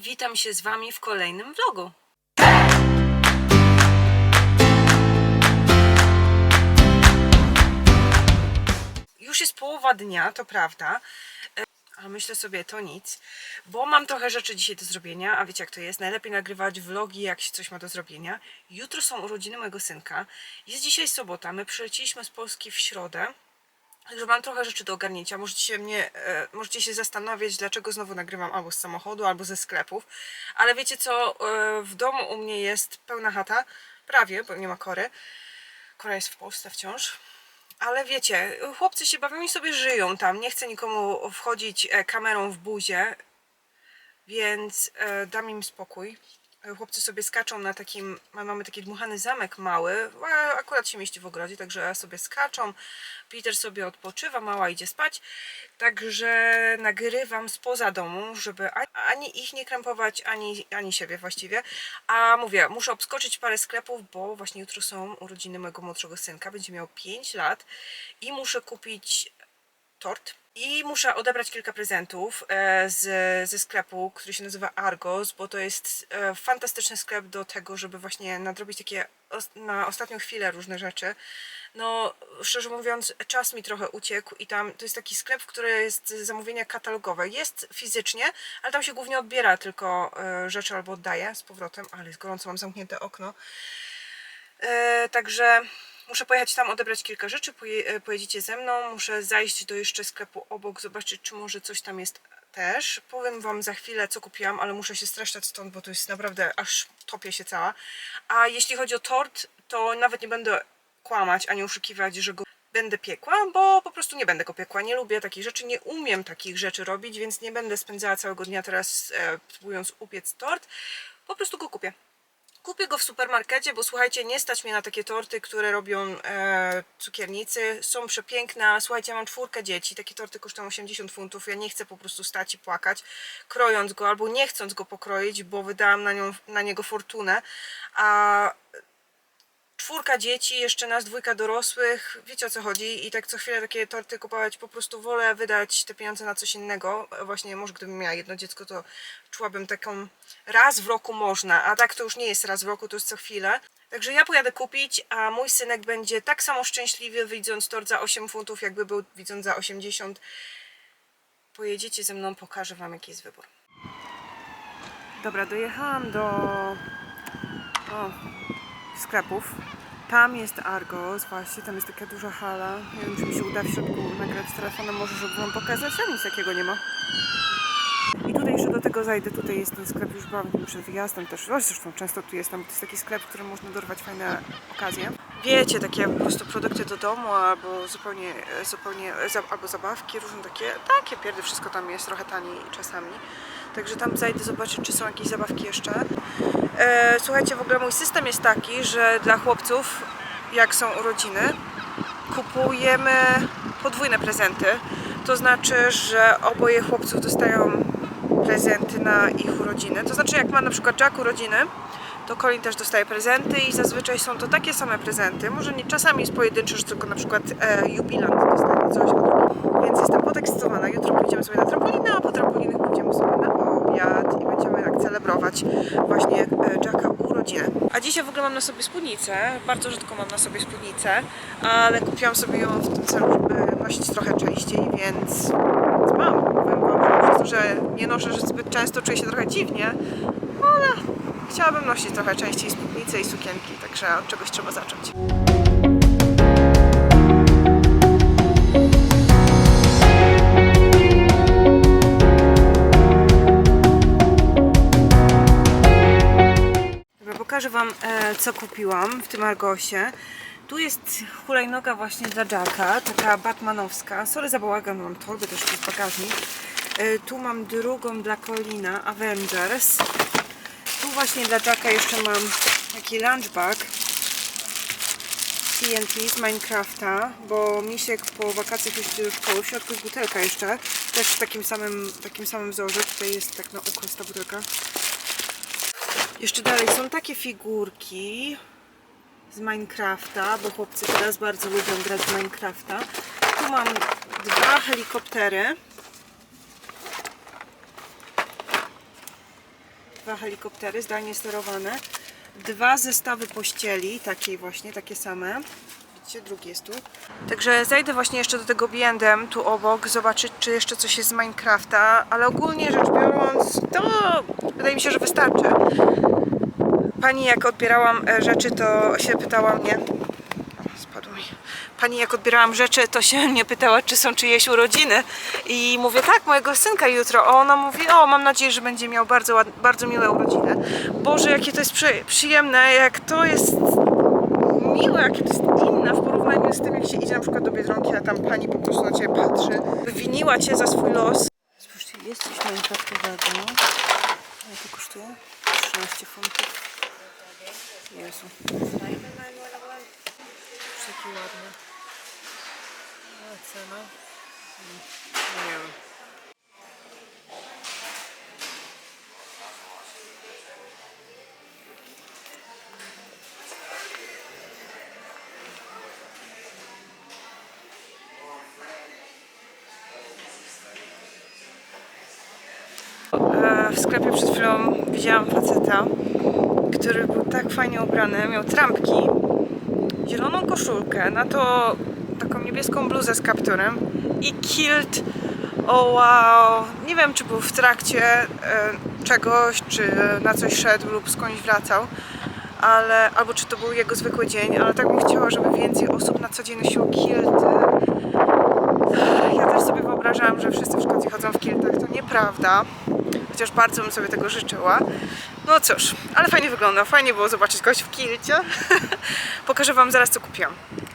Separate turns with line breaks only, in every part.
witam się z Wami w kolejnym vlogu. Już jest połowa dnia, to prawda. E, A myślę sobie, to nic, bo mam trochę rzeczy dzisiaj do zrobienia, a wiecie jak to jest, najlepiej nagrywać vlogi, jak się coś ma do zrobienia. Jutro są urodziny mojego synka, jest dzisiaj sobota, my przyleciliśmy z Polski w środę, Także mam trochę rzeczy do ogarnięcia. Możecie się mnie, e, możecie się zastanawiać, dlaczego znowu nagrywam albo z samochodu, albo ze sklepów. Ale wiecie co, e, w domu u mnie jest pełna chata. Prawie, bo nie ma kory. Kora jest w Polsce wciąż. Ale wiecie, chłopcy się bawią i sobie żyją tam. Nie chcę nikomu wchodzić e, kamerą w buzie, więc e, dam im spokój. Chłopcy sobie skaczą na takim, ma- mamy taki dmuchany zamek mały, akurat się mieści w ogrodzie, także sobie skaczą. Peter sobie odpoczywa, mała idzie spać. Także nagrywam spoza domu, żeby ani ich nie krępować, ani, ani siebie właściwie. A mówię, muszę obskoczyć parę sklepów, bo właśnie jutro są urodziny mojego młodszego synka, będzie miał 5 lat i muszę kupić tort. I muszę odebrać kilka prezentów e, z, ze sklepu, który się nazywa Argos, bo to jest e, fantastyczny sklep do tego, żeby właśnie nadrobić takie na ostatnią chwilę różne rzeczy. No, szczerze mówiąc, czas mi trochę uciekł i tam to jest taki sklep, w którym jest zamówienia katalogowe. Jest fizycznie, ale tam się głównie odbiera tylko e, rzeczy albo oddaje z powrotem, ale jest gorąco, mam zamknięte okno. Także muszę pojechać tam, odebrać kilka rzeczy. Poje, e, pojedziecie ze mną. Muszę zajść do jeszcze sklepu obok, zobaczyć, czy może coś tam jest też. Powiem Wam za chwilę, co kupiłam, ale muszę się streszczać stąd, bo to jest naprawdę aż topię się cała. A jeśli chodzi o tort, to nawet nie będę kłamać ani oszukiwać, że go będę piekła, bo po prostu nie będę go piekła. Nie lubię takich rzeczy, nie umiem takich rzeczy robić, więc nie będę spędzała całego dnia teraz e, próbując upiec tort. Po prostu go kupię. Kupię go w supermarkecie, bo słuchajcie, nie stać mnie na takie torty, które robią e, cukiernicy. Są przepiękne, słuchajcie, ja mam czwórkę dzieci. Takie torty kosztują 80 funtów. Ja nie chcę po prostu stać i płakać, krojąc go albo nie chcąc go pokroić, bo wydałam na, nią, na niego fortunę. A czwórka dzieci, jeszcze nas dwójka dorosłych, wiecie o co chodzi i tak co chwilę takie torty kupować, po prostu wolę wydać te pieniądze na coś innego. Właśnie może gdybym miała jedno dziecko, to czułabym taką raz w roku można, a tak to już nie jest raz w roku, to jest co chwilę. Także ja pojadę kupić, a mój synek będzie tak samo szczęśliwy widząc tort za 8 funtów, jakby był widząc za 80. Pojedziecie ze mną, pokażę wam jaki jest wybór. Dobra, dojechałam do o, sklepów. Tam jest Argos, właśnie, tam jest taka duża hala. Nie wiem, czy mi się uda w środku nagrać telefonem, może, żeby wam pokazać, a nic takiego nie ma. I tutaj jeszcze do tego zajdę, tutaj jest ten sklep, już byłam nim przed wyjazdem też, no, zresztą często tu jestem, to jest taki sklep, w którym można dorwać fajne okazje. Wiecie, takie po prostu produkty do domu, albo zupełnie, zupełnie albo zabawki, różne takie, takie pierdy, wszystko tam jest trochę taniej czasami. Także tam zajdę zobaczyć, czy są jakieś zabawki jeszcze. E, słuchajcie, w ogóle mój system jest taki, że dla chłopców, jak są urodziny, kupujemy podwójne prezenty. To znaczy, że oboje chłopców dostają prezenty na ich urodziny. To znaczy, jak ma na przykład Jack urodziny, to Colin też dostaje prezenty i zazwyczaj są to takie same prezenty. Może nie czasami jest pojedyncze, że tylko na przykład e, jubilant dostanie coś. Więc jestem podekscytowana. Jutro pójdziemy sobie na trampolinę, a po trampolinach pójdziemy sobie na właśnie e, Jacka urodziny. A dzisiaj w ogóle mam na sobie spódnicę. Bardzo rzadko mam na sobie spódnicę, ale kupiłam sobie ją w tym celu, żeby nosić trochę częściej, więc, mam. Powiem wam, że że nie noszę zbyt często, czuję się trochę dziwnie, ale chciałabym nosić trochę częściej spódnice i sukienki, także od czegoś trzeba zacząć. Pokażę Wam, e, co kupiłam w tym Argosie. Tu jest hulajnoga właśnie dla Jacka, taka batmanowska. Sorry za bałagan, mam torby też tu jest bagażnik. E, tu mam drugą dla Colina, Avengers. Tu właśnie dla Jacka jeszcze mam taki lunchbag TNT z Minecrafta, bo Misiek po wakacjach już idzie do szkoły. W środku jest butelka jeszcze, też w takim samym, takim samym wzorze. Tutaj jest tak na ukos ta butelka. Jeszcze dalej są takie figurki z Minecrafta, bo chłopcy teraz bardzo lubią grać w Minecrafta. Tu mam dwa helikoptery. dwa helikoptery zdalnie sterowane, dwa zestawy pościeli, takiej właśnie, takie same. Widzicie, drugi jest tu. Także zajdę właśnie jeszcze do tego B&M tu obok, zobaczyć czy jeszcze coś jest z Minecrafta, ale ogólnie rzecz biorąc, to wydaje mi się, że wystarczy. Pani jak odbierałam e, rzeczy, to się pytała mnie. Pani jak odbierałam rzeczy, to się mnie pytała, czy są czyjeś urodziny. I mówię, tak, mojego synka jutro. A ona mówi, o, mam nadzieję, że będzie miał bardzo, bardzo miłe urodziny. Boże, jakie to jest przy, przyjemne, jak to jest miłe, jakie to jest porównaniu z tym, jak się idzie na przykład do Biedronki, a tam pani po prostu na ciebie patrzy. Wywiniła cię za swój los. Spójrzcie, jest coś minecraftowego. Ile to kosztuje? 13 funtów. Jezu. Taki ładny. Ale cena? Nie wiem. W sklepie przed chwilą widziałam faceta, który był tak fajnie ubrany, miał trampki, zieloną koszulkę, na to taką niebieską bluzę z kapturem i kilt. O wow! Nie wiem, czy był w trakcie e, czegoś, czy na coś szedł lub skądś wracał, ale albo czy to był jego zwykły dzień, ale tak bym chciała, żeby więcej osób na co dzień nosiło kilty. Ja też sobie wyobrażałam, że wszyscy w Szkocji chodzą w kiltach. To nieprawda. Chociaż bardzo bym sobie tego życzyła. No cóż, ale fajnie wygląda. Fajnie było zobaczyć kogoś w kilcie. Pokażę Wam zaraz, co kupiłam.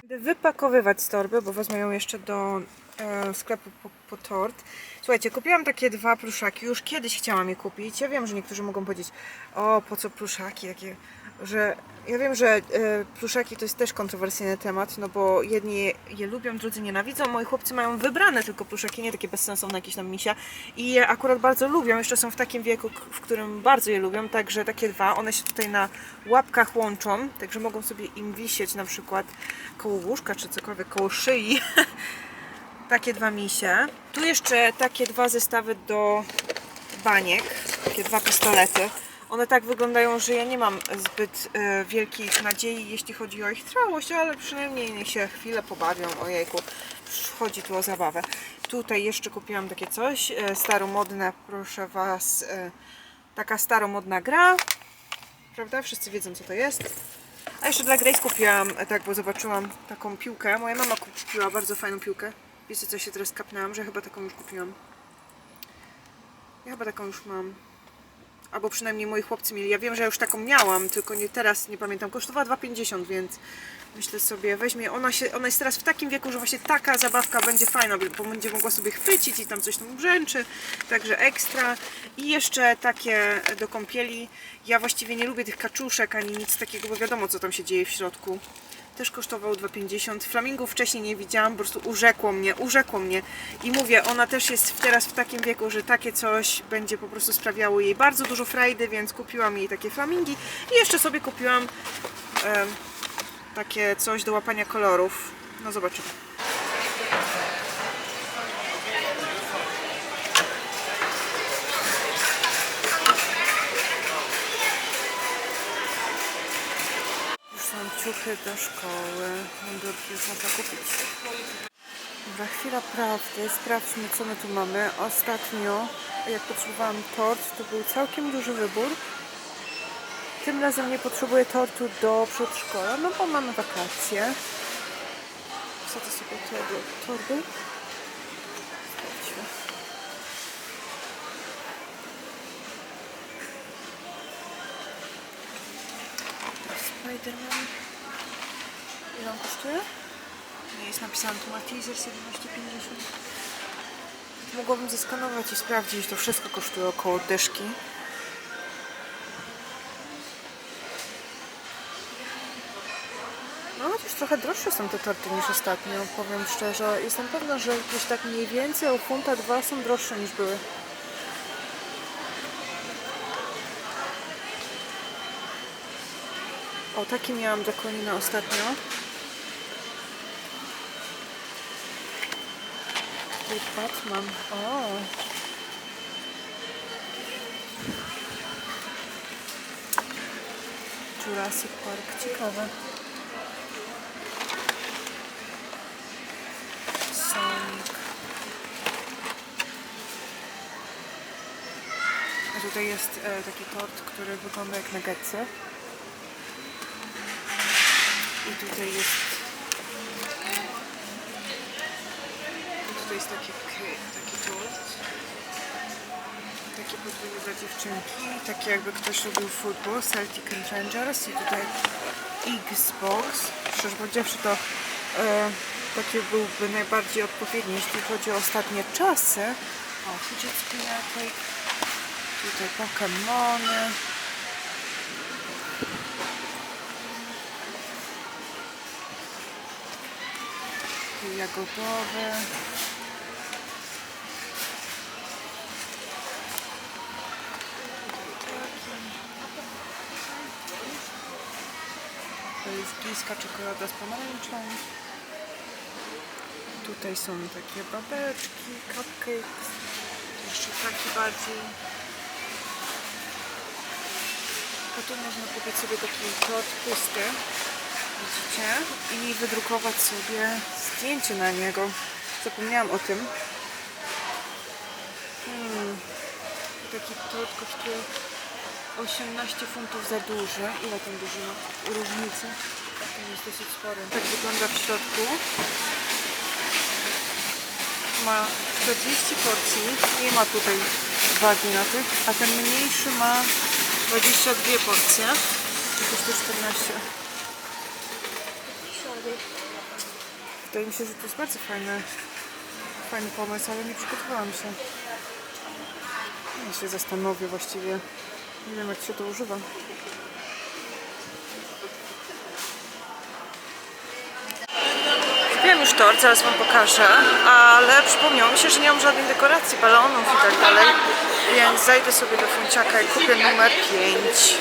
Będę wypakowywać z torby, bo wezmę ją jeszcze do e, sklepu po, po tort. Słuchajcie, kupiłam takie dwa pluszaki. Już kiedyś chciałam je kupić. Ja wiem, że niektórzy mogą powiedzieć, o, po co pluszaki? Takie, że ja wiem, że e, pluszaki to jest też kontrowersyjny temat, no bo jedni je, lubią, drudzy nienawidzą. Moi chłopcy mają wybrane tylko pluszaki, nie takie bezsensowne jakieś tam misia. I je akurat bardzo lubią. Jeszcze są w takim wieku, w którym bardzo je lubią. Także takie dwa. One się tutaj na łapkach łączą, także mogą sobie im wisieć na przykład koło łóżka czy cokolwiek, koło szyi. takie dwa misie. Tu jeszcze takie dwa zestawy do baniek, takie dwa pistolety. One tak wyglądają, że ja nie mam zbyt e, wielkich nadziei, jeśli chodzi o ich trwałość, ale przynajmniej niech się chwilę pobawią. Ojejku, chodzi tu o zabawę. Tutaj jeszcze kupiłam takie coś, e, staromodne, proszę Was, e, taka staromodna gra. Prawda? Wszyscy wiedzą, co to jest. A jeszcze dla Grace kupiłam, tak, bo zobaczyłam taką piłkę. Moja mama kupiła bardzo fajną piłkę. Wiecie, co się teraz kapnęłam, że chyba taką już kupiłam. Ja chyba taką już mam. Albo przynajmniej moi chłopcy mieli. Ja wiem, że ja już taką miałam, tylko nie teraz, nie pamiętam. Kosztowała 2,50, więc myślę sobie, weźmie. Ona, się, ona jest teraz w takim wieku, że właśnie taka zabawka będzie fajna, bo będzie mogła sobie chwycić i tam coś tam brzęczy. Także ekstra. I jeszcze takie do kąpieli. Ja właściwie nie lubię tych kaczuszek ani nic takiego, bo wiadomo, co tam się dzieje w środku. Też kosztował 2,50. Flamingów wcześniej nie widziałam, po prostu urzekło mnie, urzekło mnie. I mówię, ona też jest teraz w takim wieku, że takie coś będzie po prostu sprawiało jej bardzo dużo frajdy, więc kupiłam jej takie flamingi. I jeszcze sobie kupiłam em, takie coś do łapania kolorów. No zobaczymy. Ciuchy do szkoły. Mundurki już można kupić. Dobra, chwila prawdy. Sprawdźmy, co my tu mamy. Ostatnio, jak potrzebowałam tort, to był całkiem duży wybór. Tym razem nie potrzebuję tortu do przedszkola, no bo mamy wakacje. Wsadzę sobie to do torby. Sprawdźmy. Spiderman. Ile on kosztuje? Nie jest napisane tu Malteser 17,50. Mogłabym zeskanować i sprawdzić, to wszystko kosztuje około dyszki. No chociaż trochę droższe są te torty niż ostatnio, powiem szczerze. Jestem pewna, że gdzieś tak mniej więcej o funta dwa są droższe niż były. O, taki miałam Konina ostatnio. Tutaj Batman. O. Jurassic Park, ciekawe. Sonic. Tutaj jest e, taki tort, który wygląda jak nuggetsy. I tutaj jest... Tutaj jest taki, taki tort. Takie podwójne dla dziewczynki. Takie jakby ktoś lubił futbol. Celtic and Rangers. I tutaj Xbox. Szczerze powiedziawszy to e, taki byłby najbardziej odpowiedni, jeśli chodzi o ostatnie czasy. O, fidget spinner cake. Tutaj Pokemony. Tu Jagodowe. Bliska czekolada z pomarańczą. Tutaj są takie babeczki, cupcakes. Jeszcze taki bardziej. A tu można kupić sobie taki tort pusty. Widzicie? I wydrukować sobie zdjęcie na niego. Zapomniałam o tym. Hmm. Taki tort kosztuje 18 funtów za duży. Ile ten duży ma różnicy? Ten jest dosyć spory. Tak wygląda w środku. Ma 40 porcji. Nie ma tutaj wagi na tych. A ten mniejszy ma 22 porcje. I kosztuje 14. Wydaje mi się, że to jest bardzo fajny, fajny pomysł, ale nie przygotowałam się. Ja się zastanowię właściwie. Nie wiem jak się to używa. Wiem już tort, zaraz wam pokażę, ale przypomniało mi się, że nie mam żadnych dekoracji, balonów i tak dalej, więc zajdę sobie do funciaka i kupię numer 5.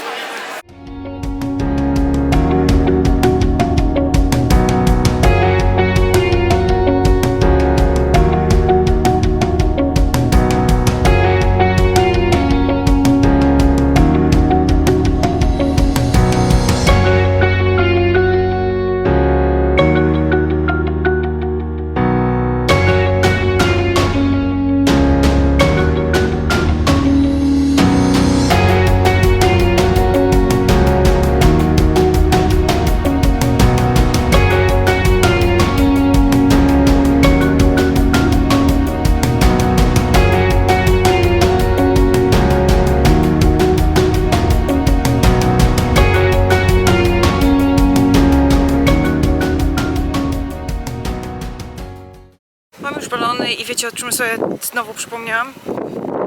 czym sobie znowu przypomniałam?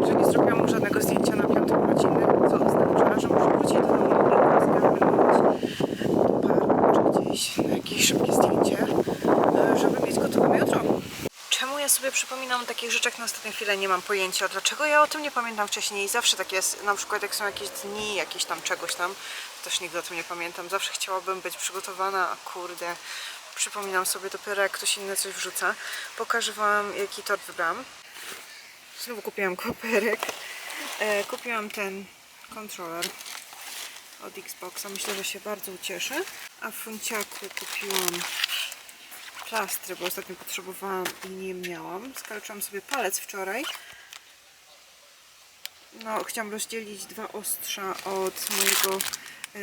Że nie zrobiłam mu żadnego zdjęcia na piątą godzinę, co oznacza, że muszę wrócić do domu do parku czy gdzieś na jakieś szybkie zdjęcie, e, żeby mieć gotowe na jutro. Czemu ja sobie przypominam o takich rzeczach na ostatnią chwilę? Nie mam pojęcia. Dlaczego ja o tym nie pamiętam wcześniej? Zawsze tak jest. Na przykład jak są jakieś dni, jakieś tam czegoś tam, też nigdy o tym nie pamiętam. Zawsze chciałabym być przygotowana, a kurde, przypominam sobie dopiero jak ktoś inny coś wrzuca. Pokażę Wam jaki tort wybrałam. Znowu kupiłam koperek. E, kupiłam ten kontroler od Xboxa. Myślę, że się bardzo ucieszy. A w funciaku kupiłam plastry, bo ostatnio potrzebowałam i nie miałam. Skalczyłam sobie palec wczoraj. No, chciałam rozdzielić dwa ostrza od mojego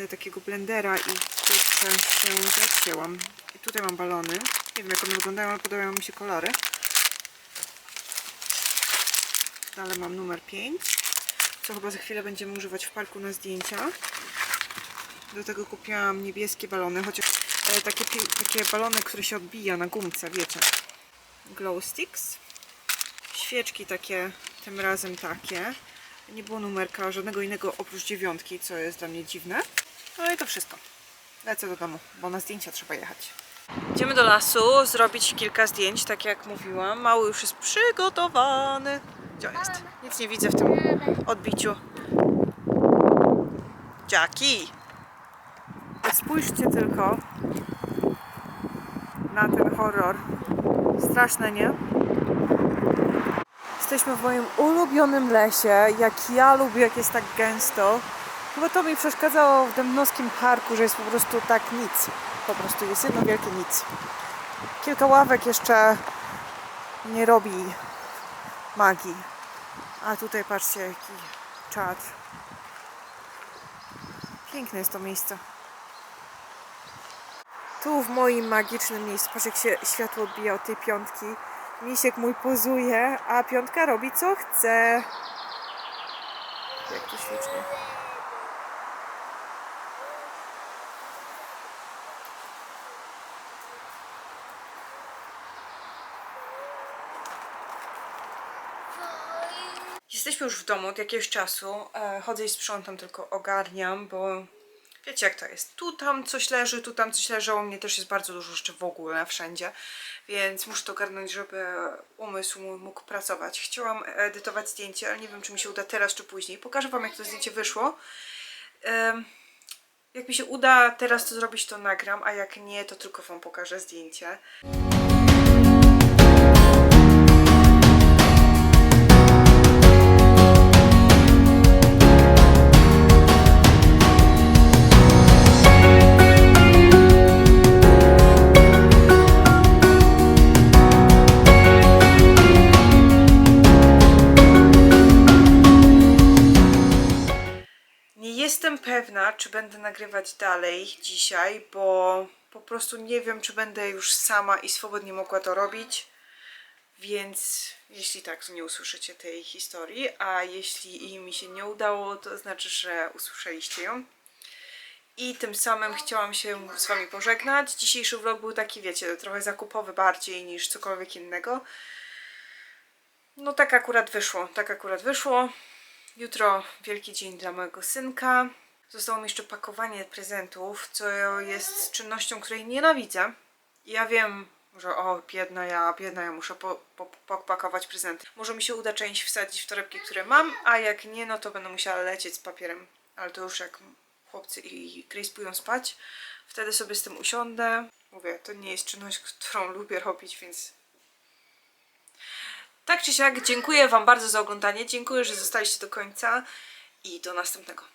takiego blendera i troszkę się zacięłam. I tutaj mam balony. Nie wiem jak one wyglądają, ale podobają mi się kolory. Dalej mam numer 5, co chyba za chwilę będziemy używać w parku na zdjęcia. Do tego kupiłam niebieskie balony, chociaż e, takie, takie balony, które się odbija na gumce, wiecie. Glow sticks. Świeczki takie, tym razem takie. Nie było numerka żadnego innego oprócz dziewiątki, co jest dla mnie dziwne. No i to wszystko. Lecę do domu, bo na zdjęcia trzeba jechać. Idziemy do lasu, zrobić kilka zdjęć, tak jak mówiłam. Mały już jest przygotowany. Gdzie on jest? Nic nie widzę w tym odbiciu. Jackie! Spójrzcie tylko na ten horror. Straszne, nie? Jesteśmy w moim ulubionym lesie. Jak ja lubię, jak jest tak gęsto. Bo to mi przeszkadzało w Dębnowskim Parku, że jest po prostu tak nic. Po prostu jest jedno wielkie nic. Kilka ławek jeszcze nie robi magii. A tutaj patrzcie jaki czad. Piękne jest to miejsce. Tu w moim magicznym miejscu, patrz jak się światło odbija od tej piątki. Misiek mój pozuje, a piątka robi co chce. Jak to ślicznie. Jesteśmy już w domu od jakiegoś czasu. E, chodzę i sprzątam, tylko ogarniam, bo wiecie jak to jest. Tu tam coś leży, tu tam coś leży, u mnie też jest bardzo dużo jeszcze w ogóle, wszędzie. Więc muszę to ogarnąć, żeby umysł mógł pracować. Chciałam edytować zdjęcie, ale nie wiem, czy mi się uda teraz, czy później. Pokażę Wam, jak to zdjęcie wyszło. Jak mi się uda teraz to zrobić, to nagram, a jak nie, to tylko Wam pokażę zdjęcie. Pewna, czy będę nagrywać dalej dzisiaj, bo po prostu nie wiem, czy będę już sama i swobodnie mogła to robić. Więc jeśli tak, to nie usłyszycie tej historii, a jeśli mi się nie udało, to znaczy, że usłyszeliście ją. I tym samym chciałam się z Wami pożegnać. Dzisiejszy vlog był taki, wiecie, trochę zakupowy bardziej niż cokolwiek innego. No tak akurat wyszło, tak akurat wyszło. Jutro wielki dzień dla mojego synka. Zostało mi jeszcze pakowanie prezentów, co jest czynnością, której nienawidzę. Ja wiem, że o, biedna ja, biedna ja, muszę po, po, popakować prezenty. Może mi się uda część wsadzić w torebki, które mam, a jak nie, no to będę musiała lecieć z papierem. Ale to już jak chłopcy i Grace pójdą spać, wtedy sobie z tym usiądę. Mówię, to nie jest czynność, którą lubię robić, więc tak czy siak, dziękuję Wam bardzo za oglądanie. Dziękuję, że zostaliście do końca i do następnego.